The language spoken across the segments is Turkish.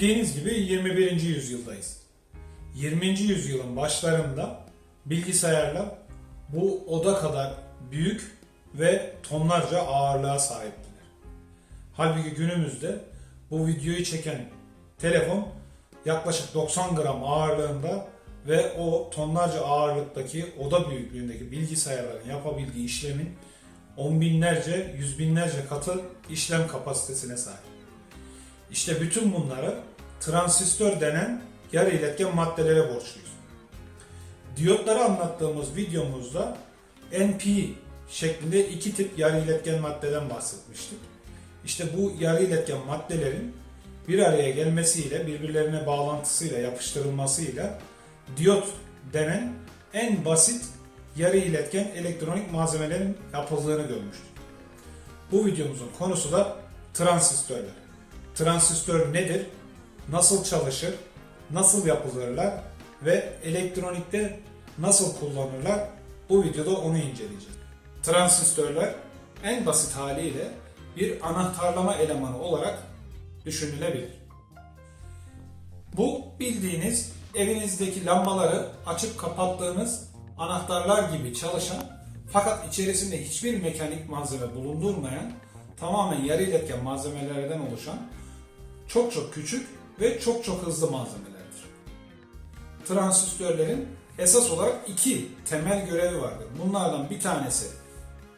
Bildiğiniz gibi 21. yüzyıldayız. 20. yüzyılın başlarında bilgisayarlar bu oda kadar büyük ve tonlarca ağırlığa sahiptiler. Halbuki günümüzde bu videoyu çeken telefon yaklaşık 90 gram ağırlığında ve o tonlarca ağırlıktaki oda büyüklüğündeki bilgisayarların yapabildiği işlemin on binlerce, yüz binlerce katı işlem kapasitesine sahip. İşte bütün bunları transistör denen yarı iletken maddelere borçluyuz. Diyotları anlattığımız videomuzda NP şeklinde iki tip yarı iletken maddeden bahsetmiştik. İşte bu yarı iletken maddelerin bir araya gelmesiyle, birbirlerine bağlantısıyla, yapıştırılmasıyla diyot denen en basit yarı iletken elektronik malzemelerin yapıldığını görmüştük. Bu videomuzun konusu da transistörler. Transistör nedir? Nasıl çalışır? Nasıl yapılırlar? Ve elektronikte nasıl kullanırlar? Bu videoda onu inceleyeceğiz. Transistörler en basit haliyle bir anahtarlama elemanı olarak düşünülebilir. Bu bildiğiniz evinizdeki lambaları açıp kapattığınız anahtarlar gibi çalışan fakat içerisinde hiçbir mekanik malzeme bulundurmayan tamamen yarı iletken malzemelerden oluşan çok çok küçük ve çok çok hızlı malzemelerdir. Transistörlerin esas olarak iki temel görevi vardır. Bunlardan bir tanesi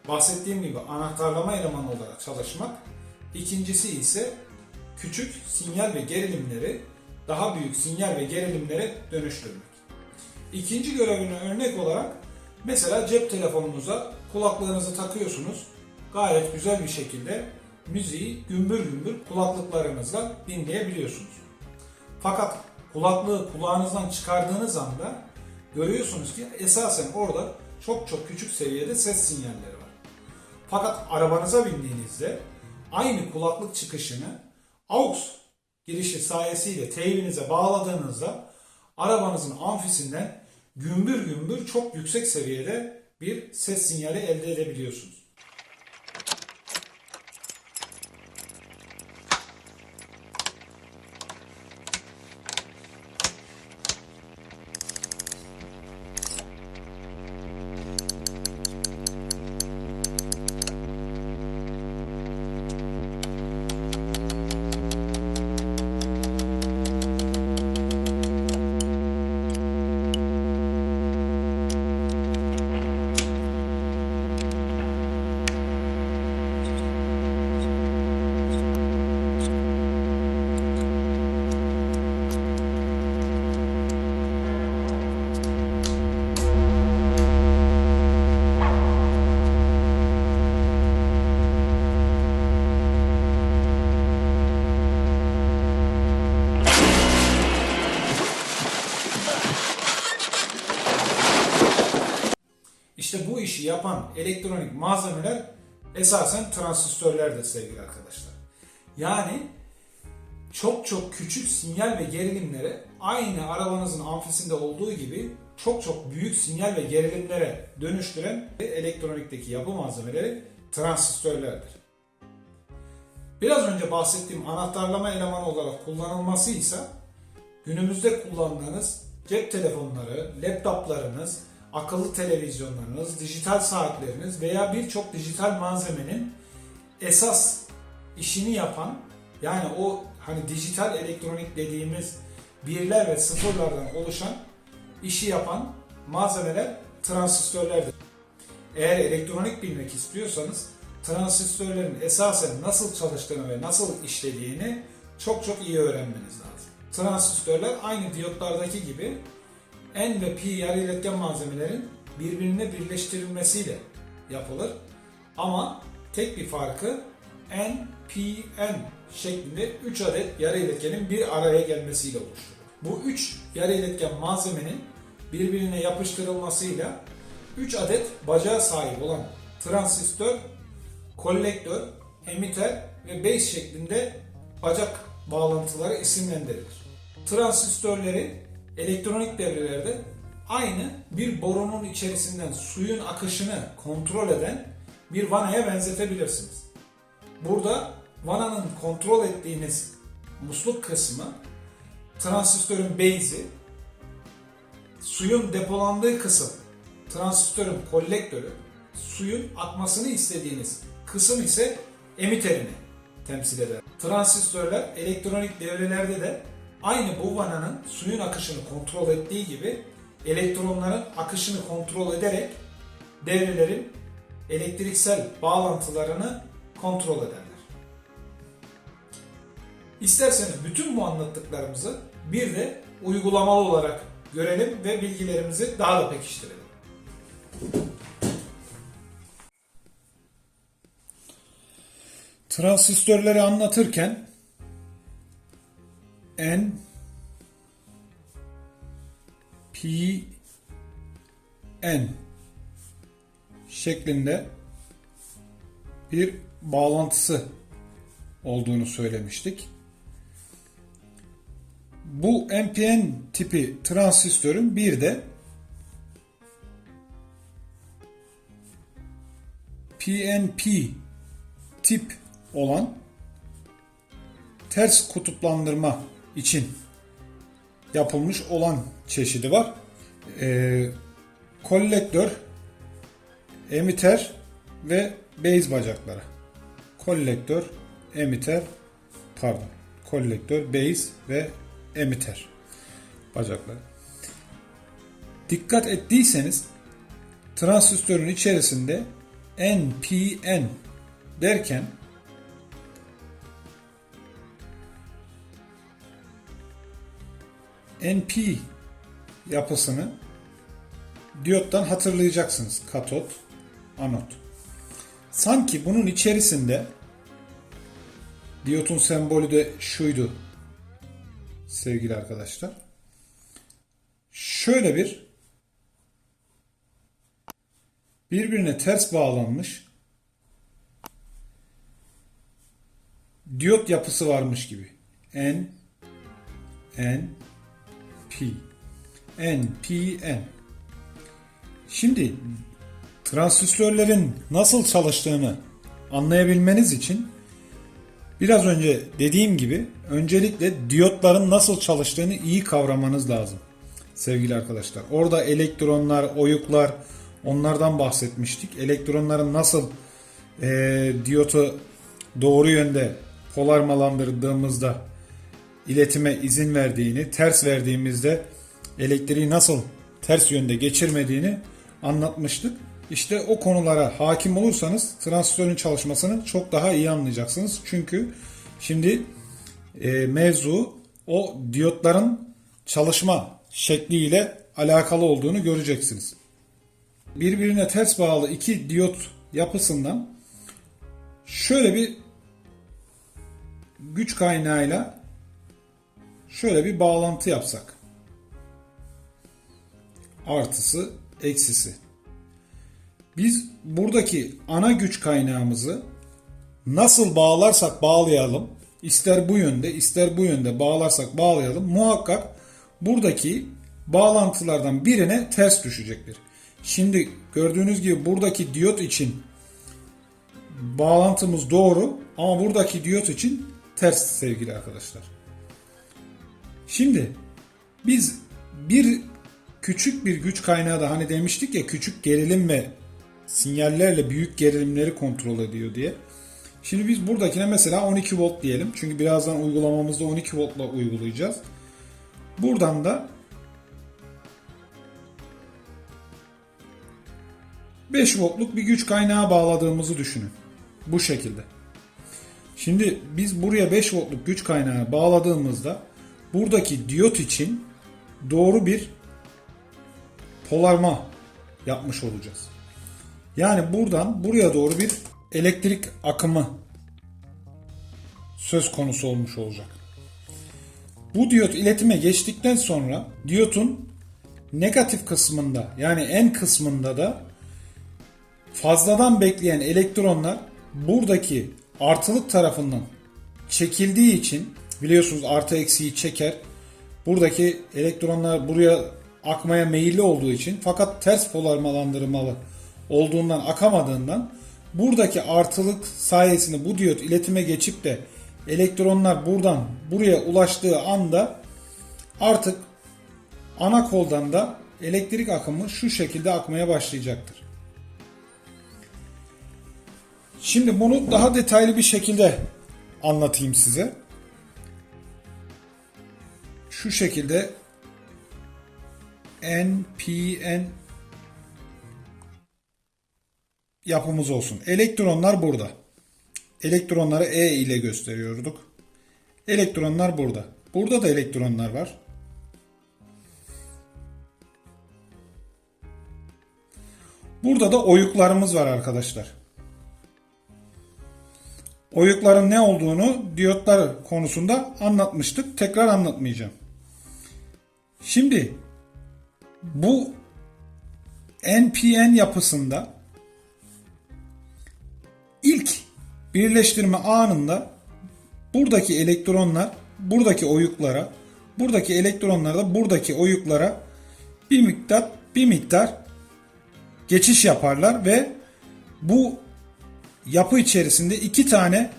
bahsettiğim gibi anahtarlama elemanı olarak çalışmak. İkincisi ise küçük sinyal ve gerilimleri daha büyük sinyal ve gerilimlere dönüştürmek. İkinci görevine örnek olarak mesela cep telefonunuza kulaklığınızı takıyorsunuz. Gayet güzel bir şekilde müziği gümbür gümbür kulaklıklarınızla dinleyebiliyorsunuz. Fakat kulaklığı kulağınızdan çıkardığınız anda görüyorsunuz ki esasen orada çok çok küçük seviyede ses sinyalleri var. Fakat arabanıza bindiğinizde aynı kulaklık çıkışını AUX girişi sayesiyle teybinize bağladığınızda arabanızın amfisinden gümbür gümbür çok yüksek seviyede bir ses sinyali elde edebiliyorsunuz. İşi yapan elektronik malzemeler esasen transistörlerdir sevgili arkadaşlar. Yani çok çok küçük sinyal ve gerilimlere aynı arabanızın amfisinde olduğu gibi çok çok büyük sinyal ve gerilimlere dönüştüren elektronikteki yapı malzemeleri transistörlerdir. Biraz önce bahsettiğim anahtarlama elemanı olarak kullanılması ise günümüzde kullandığınız cep telefonları, laptoplarınız, akıllı televizyonlarınız, dijital saatleriniz veya birçok dijital malzemenin esas işini yapan yani o hani dijital elektronik dediğimiz birler ve sıfırlardan oluşan işi yapan malzemeler transistörlerdir. Eğer elektronik bilmek istiyorsanız transistörlerin esasen nasıl çalıştığını ve nasıl işlediğini çok çok iyi öğrenmeniz lazım. Transistörler aynı diyotlardaki gibi N ve P yarı iletken malzemelerin birbirine birleştirilmesiyle yapılır. Ama tek bir farkı N, P, N şeklinde 3 adet yarı iletkenin bir araya gelmesiyle oluşturur. Bu 3 yarı iletken malzemenin birbirine yapıştırılmasıyla 3 adet bacağa sahip olan transistör, kolektör, emitter ve base şeklinde bacak bağlantıları isimlendirilir. Transistörleri elektronik devrelerde aynı bir borunun içerisinden suyun akışını kontrol eden bir vanaya benzetebilirsiniz. Burada vananın kontrol ettiğiniz musluk kısmı transistörün base'i, suyun depolandığı kısım transistörün kolektörü, suyun akmasını istediğiniz kısım ise emiterini temsil eder. Transistörler elektronik devrelerde de aynı bu vananın suyun akışını kontrol ettiği gibi elektronların akışını kontrol ederek devrelerin elektriksel bağlantılarını kontrol ederler. İsterseniz bütün bu anlattıklarımızı bir de uygulamalı olarak görelim ve bilgilerimizi daha da pekiştirelim. Transistörleri anlatırken N P N şeklinde bir bağlantısı olduğunu söylemiştik. Bu NPN tipi transistörün bir de PNP tip olan ters kutuplandırma için yapılmış olan çeşidi var. Kolektör, emiter ve base bacakları. Kolektör, emiter, pardon. Kolektör, base ve emiter bacakları. Dikkat ettiyseniz transistörün içerisinde NPN derken NP yapısını diyottan hatırlayacaksınız. Katot, anot. Sanki bunun içerisinde diyotun sembolü de şuydu sevgili arkadaşlar. Şöyle bir birbirine ters bağlanmış diyot yapısı varmış gibi. N N P N P N Şimdi transistörlerin nasıl çalıştığını anlayabilmeniz için biraz önce dediğim gibi öncelikle diyotların nasıl çalıştığını iyi kavramanız lazım sevgili arkadaşlar. Orada elektronlar, oyuklar onlardan bahsetmiştik. Elektronların nasıl e, diyotu doğru yönde polarmalandırdığımızda iletime izin verdiğini, ters verdiğimizde elektriği nasıl ters yönde geçirmediğini anlatmıştık. İşte o konulara hakim olursanız transistörün çalışmasını çok daha iyi anlayacaksınız. Çünkü şimdi e, mevzu o diyotların çalışma şekliyle alakalı olduğunu göreceksiniz. Birbirine ters bağlı iki diyot yapısından şöyle bir güç kaynağıyla şöyle bir bağlantı yapsak. Artısı, eksisi. Biz buradaki ana güç kaynağımızı nasıl bağlarsak bağlayalım, ister bu yönde ister bu yönde bağlarsak bağlayalım muhakkak buradaki bağlantılardan birine ters düşecektir. Şimdi gördüğünüz gibi buradaki diyot için bağlantımız doğru ama buradaki diyot için ters sevgili arkadaşlar. Şimdi biz bir küçük bir güç kaynağı da hani demiştik ya küçük gerilim ve sinyallerle büyük gerilimleri kontrol ediyor diye. Şimdi biz buradakine mesela 12 volt diyelim. Çünkü birazdan uygulamamızda 12 voltla uygulayacağız. Buradan da 5 voltluk bir güç kaynağı bağladığımızı düşünün. Bu şekilde. Şimdi biz buraya 5 voltluk güç kaynağı bağladığımızda buradaki diyot için doğru bir polarma yapmış olacağız. Yani buradan buraya doğru bir elektrik akımı söz konusu olmuş olacak. Bu diyot iletime geçtikten sonra diyotun negatif kısmında yani en kısmında da fazladan bekleyen elektronlar buradaki artılık tarafından çekildiği için biliyorsunuz artı eksiği çeker. Buradaki elektronlar buraya akmaya meyilli olduğu için fakat ters polarmalandırmalı olduğundan akamadığından buradaki artılık sayesinde bu diyot iletime geçip de elektronlar buradan buraya ulaştığı anda Artık ana koldan da elektrik akımı şu şekilde akmaya başlayacaktır. Şimdi bunu daha detaylı bir şekilde anlatayım size. Şu şekilde NPN yapımız olsun. Elektronlar burada. Elektronları E ile gösteriyorduk. Elektronlar burada. Burada da elektronlar var. Burada da oyuklarımız var arkadaşlar. Oyukların ne olduğunu diyotlar konusunda anlatmıştık. Tekrar anlatmayacağım. Şimdi bu NPN yapısında ilk birleştirme anında buradaki elektronlar buradaki oyuklara, buradaki elektronlar da buradaki oyuklara bir miktar bir miktar geçiş yaparlar ve bu yapı içerisinde iki tane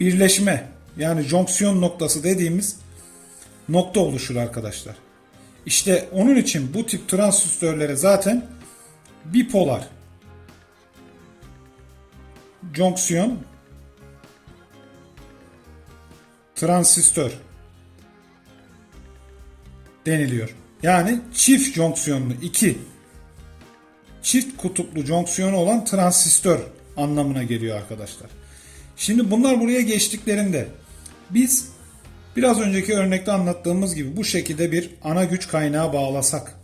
birleşme yani jonksiyon noktası dediğimiz nokta oluşur arkadaşlar. İşte onun için bu tip transistörlere zaten bipolar jonksiyon transistör deniliyor. Yani çift jonksiyonlu iki çift kutuplu jonksiyonu olan transistör anlamına geliyor arkadaşlar. Şimdi bunlar buraya geçtiklerinde biz biraz önceki örnekte anlattığımız gibi bu şekilde bir ana güç kaynağı bağlasak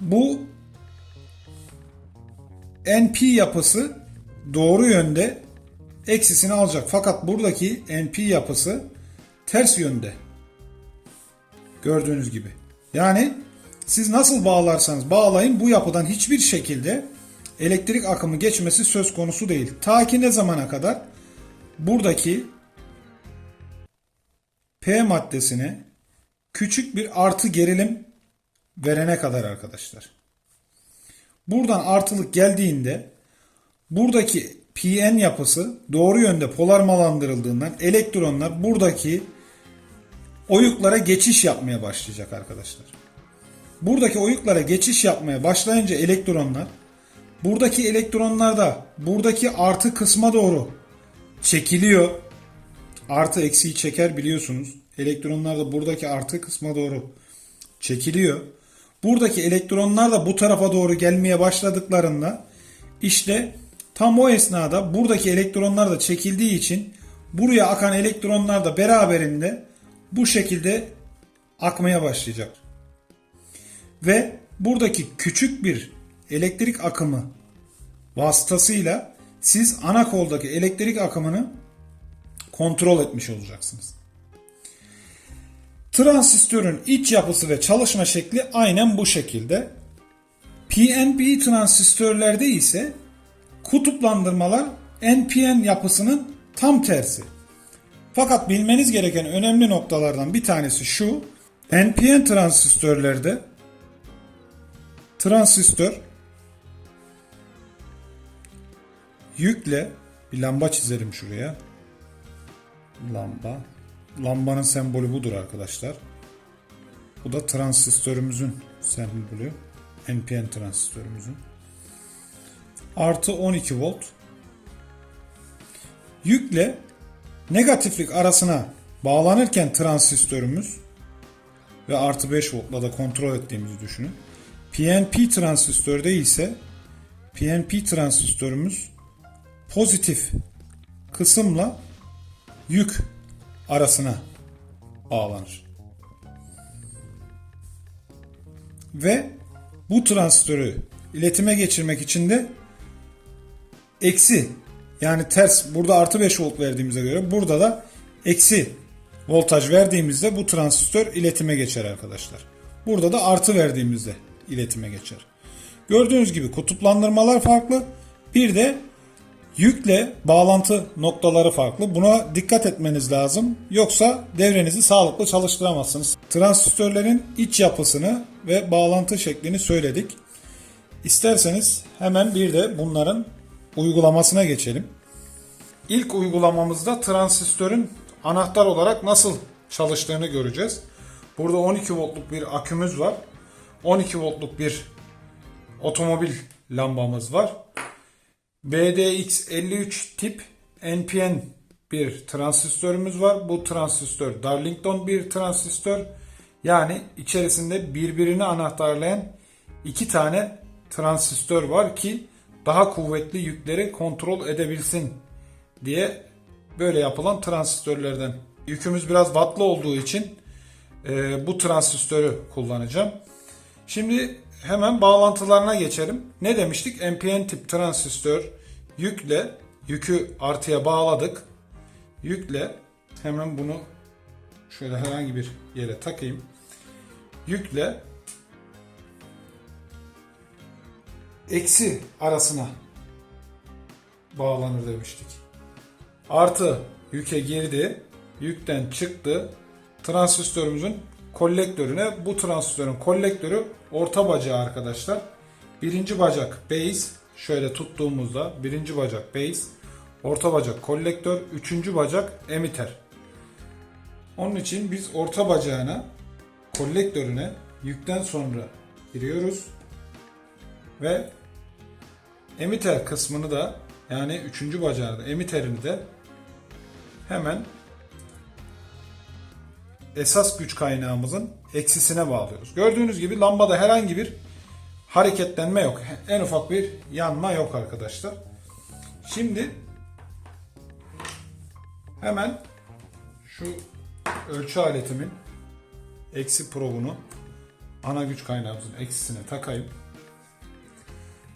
bu NP yapısı doğru yönde eksisini alacak. Fakat buradaki NP yapısı ters yönde. Gördüğünüz gibi. Yani siz nasıl bağlarsanız bağlayın bu yapıdan hiçbir şekilde elektrik akımı geçmesi söz konusu değil. Ta ki ne zamana kadar? Buradaki P maddesine küçük bir artı gerilim verene kadar arkadaşlar. Buradan artılık geldiğinde buradaki PN yapısı doğru yönde polarmalandırıldığından elektronlar buradaki oyuklara geçiş yapmaya başlayacak arkadaşlar. Buradaki oyuklara geçiş yapmaya başlayınca elektronlar buradaki elektronlar da buradaki artı kısma doğru çekiliyor. Artı eksiği çeker biliyorsunuz. Elektronlar da buradaki artı kısma doğru çekiliyor. Buradaki elektronlar da bu tarafa doğru gelmeye başladıklarında işte tam o esnada buradaki elektronlar da çekildiği için buraya akan elektronlar da beraberinde bu şekilde akmaya başlayacak. Ve buradaki küçük bir elektrik akımı vasıtasıyla siz ana koldaki elektrik akımını kontrol etmiş olacaksınız. Transistörün iç yapısı ve çalışma şekli aynen bu şekilde. PNP transistörlerde ise kutuplandırmalar NPN yapısının tam tersi. Fakat bilmeniz gereken önemli noktalardan bir tanesi şu. NPN transistörlerde transistör yükle bir lamba çizelim şuraya. Lamba. Lambanın sembolü budur arkadaşlar. Bu da transistörümüzün sembolü. NPN transistörümüzün. Artı 12 volt. Yükle negatiflik arasına bağlanırken transistörümüz ve artı 5 voltla da kontrol ettiğimizi düşünün. PNP transistörde ise PNP transistörümüz pozitif kısımla yük arasına bağlanır. Ve bu transistörü iletime geçirmek için de eksi yani ters burada artı 5 volt verdiğimize göre burada da eksi voltaj verdiğimizde bu transistör iletime geçer arkadaşlar. Burada da artı verdiğimizde iletime geçer. Gördüğünüz gibi kutuplandırmalar farklı. Bir de yükle bağlantı noktaları farklı. Buna dikkat etmeniz lazım. Yoksa devrenizi sağlıklı çalıştıramazsınız. Transistörlerin iç yapısını ve bağlantı şeklini söyledik. İsterseniz hemen bir de bunların uygulamasına geçelim. İlk uygulamamızda transistörün anahtar olarak nasıl çalıştığını göreceğiz. Burada 12 voltluk bir akümüz var. 12 voltluk bir otomobil lambamız var. BDX53 tip NPN bir transistörümüz var. Bu transistör Darlington bir transistör. Yani içerisinde birbirini anahtarlayan iki tane transistör var ki daha kuvvetli yükleri kontrol edebilsin diye böyle yapılan transistörlerden. Yükümüz biraz wattlı olduğu için e, bu transistörü kullanacağım. Şimdi hemen bağlantılarına geçelim. Ne demiştik? NPN tip transistör yükle yükü artıya bağladık. Yükle hemen bunu şöyle herhangi bir yere takayım. Yükle eksi arasına bağlanır demiştik. Artı yüke girdi, yükten çıktı. Transistörümüzün kolektörüne bu transistörün kolektörü orta bacağı arkadaşlar. Birinci bacak base şöyle tuttuğumuzda birinci bacak base, orta bacak kolektör, üçüncü bacak emitter. Onun için biz orta bacağına kolektörüne yükten sonra giriyoruz ve emitter kısmını da yani üçüncü bacağı da emitterini de hemen esas güç kaynağımızın eksisine bağlıyoruz. Gördüğünüz gibi lambada herhangi bir hareketlenme yok. En ufak bir yanma yok arkadaşlar. Şimdi hemen şu ölçü aletimin eksi probunu ana güç kaynağımızın eksisine takayım.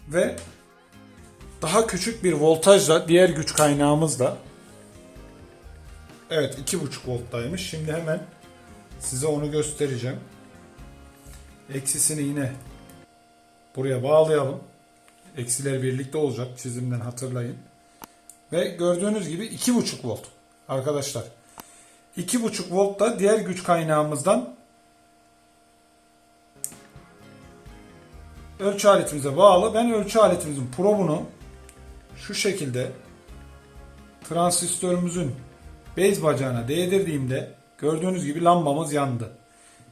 Ve daha küçük bir voltajla diğer güç kaynağımızla Evet 2.5 volttaymış. Şimdi hemen size onu göstereceğim. Eksisini yine buraya bağlayalım. Eksiler birlikte olacak. Çizimden hatırlayın. Ve gördüğünüz gibi 2.5 volt. Arkadaşlar 2.5 volt da diğer güç kaynağımızdan ölçü aletimize bağlı. Ben ölçü aletimizin probunu şu şekilde transistörümüzün bez bacağına değdirdiğimde gördüğünüz gibi lambamız yandı.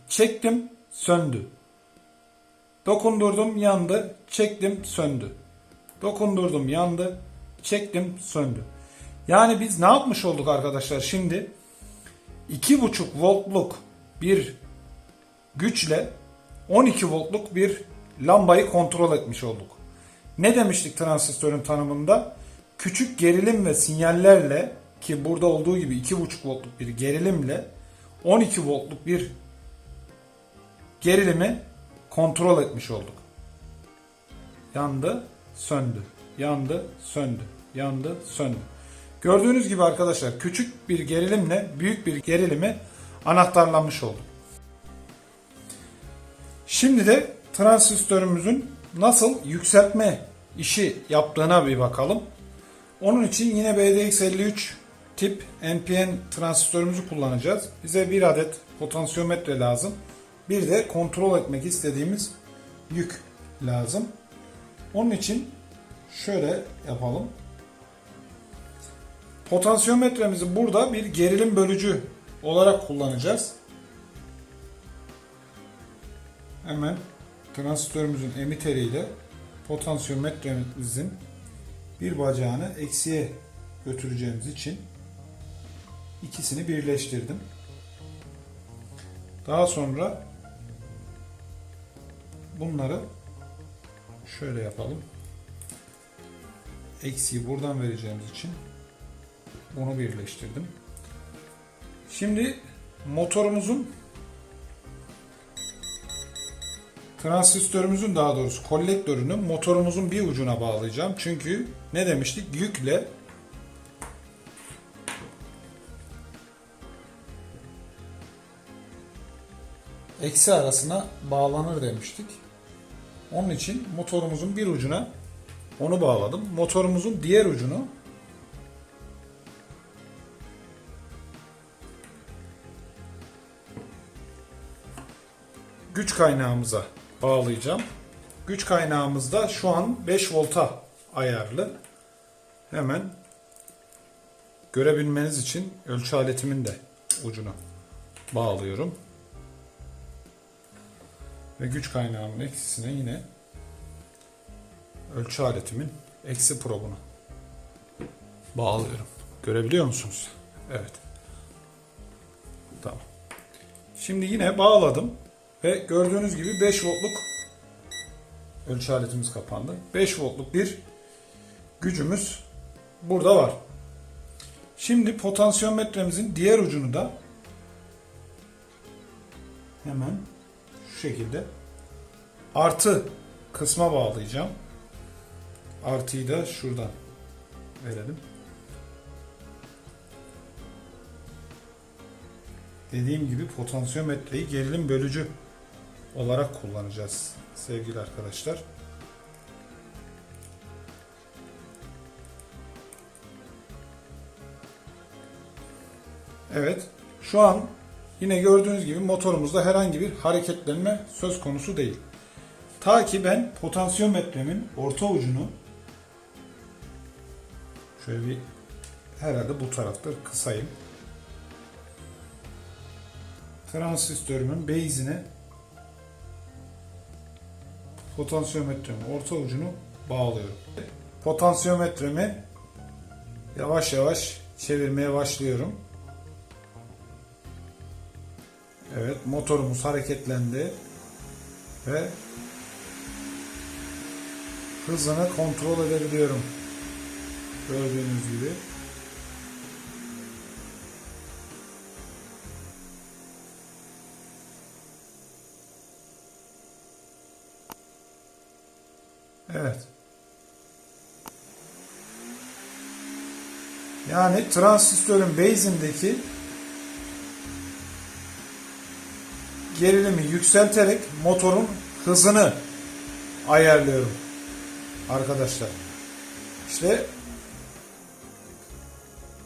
Çektim, söndü. Dokundurdum, yandı. Çektim, söndü. Dokundurdum, yandı. Çektim, söndü. Yani biz ne yapmış olduk arkadaşlar şimdi? 2,5 voltluk bir güçle 12 voltluk bir lambayı kontrol etmiş olduk. Ne demiştik transistörün tanımında? Küçük gerilim ve sinyallerle ki burada olduğu gibi 2,5 voltluk bir gerilimle 12 voltluk bir gerilimi kontrol etmiş olduk. Yandı, söndü. Yandı, söndü. Yandı, söndü. Gördüğünüz gibi arkadaşlar küçük bir gerilimle büyük bir gerilimi anahtarlamış olduk. Şimdi de transistörümüzün nasıl yükseltme işi yaptığına bir bakalım. Onun için yine BDX53 tip NPN transistörümüzü kullanacağız. Bize bir adet potansiyometre lazım. Bir de kontrol etmek istediğimiz yük lazım. Onun için şöyle yapalım. Potansiyometremizi burada bir gerilim bölücü olarak kullanacağız. Hemen transistörümüzün emiteriyle potansiyometremizin bir bacağını eksiye götüreceğimiz için ikisini birleştirdim. Daha sonra bunları şöyle yapalım. Eksiği buradan vereceğimiz için bunu birleştirdim. Şimdi motorumuzun transistörümüzün daha doğrusu kolektörünü motorumuzun bir ucuna bağlayacağım. Çünkü ne demiştik? Yükle eksi arasına bağlanır demiştik. Onun için motorumuzun bir ucuna onu bağladım. Motorumuzun diğer ucunu güç kaynağımıza bağlayacağım. Güç kaynağımız da şu an 5 volta ayarlı. Hemen görebilmeniz için ölçü aletimin de ucunu bağlıyorum. Ve güç kaynağının eksisine yine ölçü aletimin eksi probunu bağlıyorum. Görebiliyor musunuz? Evet. Tamam. Şimdi yine bağladım ve gördüğünüz gibi 5 voltluk ölçü aletimiz kapandı. 5 voltluk bir gücümüz burada var. Şimdi potansiyometremizin diğer ucunu da hemen şekilde artı kısma bağlayacağım. Artıyı da şuradan verelim. Dediğim gibi potansiyometreyi gerilim bölücü olarak kullanacağız sevgili arkadaşlar. Evet. Şu an yine gördüğünüz gibi motorumuzda herhangi bir hareketlenme söz konusu değil. Ta ki ben potansiyometremin orta ucunu şöyle bir herhalde bu tarafta kısayım. Transistörümün base'ine potansiyometremin orta ucunu bağlıyorum. Potansiyometremi yavaş yavaş çevirmeye başlıyorum. Evet motorumuz hareketlendi ve hızını kontrol edebiliyorum. Gördüğünüz gibi. Evet. Yani transistörün base'indeki gerilimi yükselterek motorun hızını ayarlıyorum. Arkadaşlar. İşte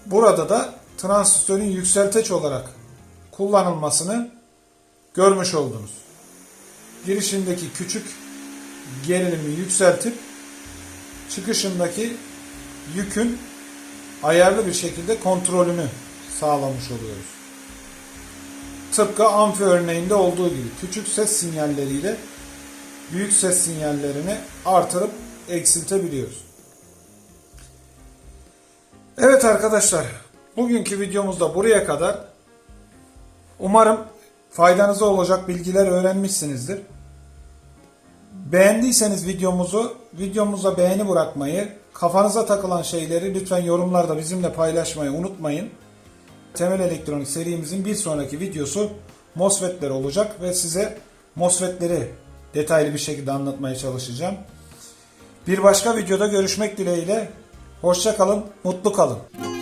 burada da transistörün yükselteç olarak kullanılmasını görmüş oldunuz. Girişindeki küçük gerilimi yükseltip çıkışındaki yükün ayarlı bir şekilde kontrolünü sağlamış oluyoruz. Tıpkı amfi örneğinde olduğu gibi küçük ses sinyalleriyle büyük ses sinyallerini artırıp eksiltebiliyoruz. Evet arkadaşlar, bugünkü videomuzda buraya kadar. Umarım faydanıza olacak bilgiler öğrenmişsinizdir. Beğendiyseniz videomuzu, videomuza beğeni bırakmayı, kafanıza takılan şeyleri lütfen yorumlarda bizimle paylaşmayı unutmayın. Temel Elektronik serimizin bir sonraki videosu MOSFET'ler olacak ve size MOSFET'leri detaylı bir şekilde anlatmaya çalışacağım. Bir başka videoda görüşmek dileğiyle. Hoşça kalın, mutlu kalın.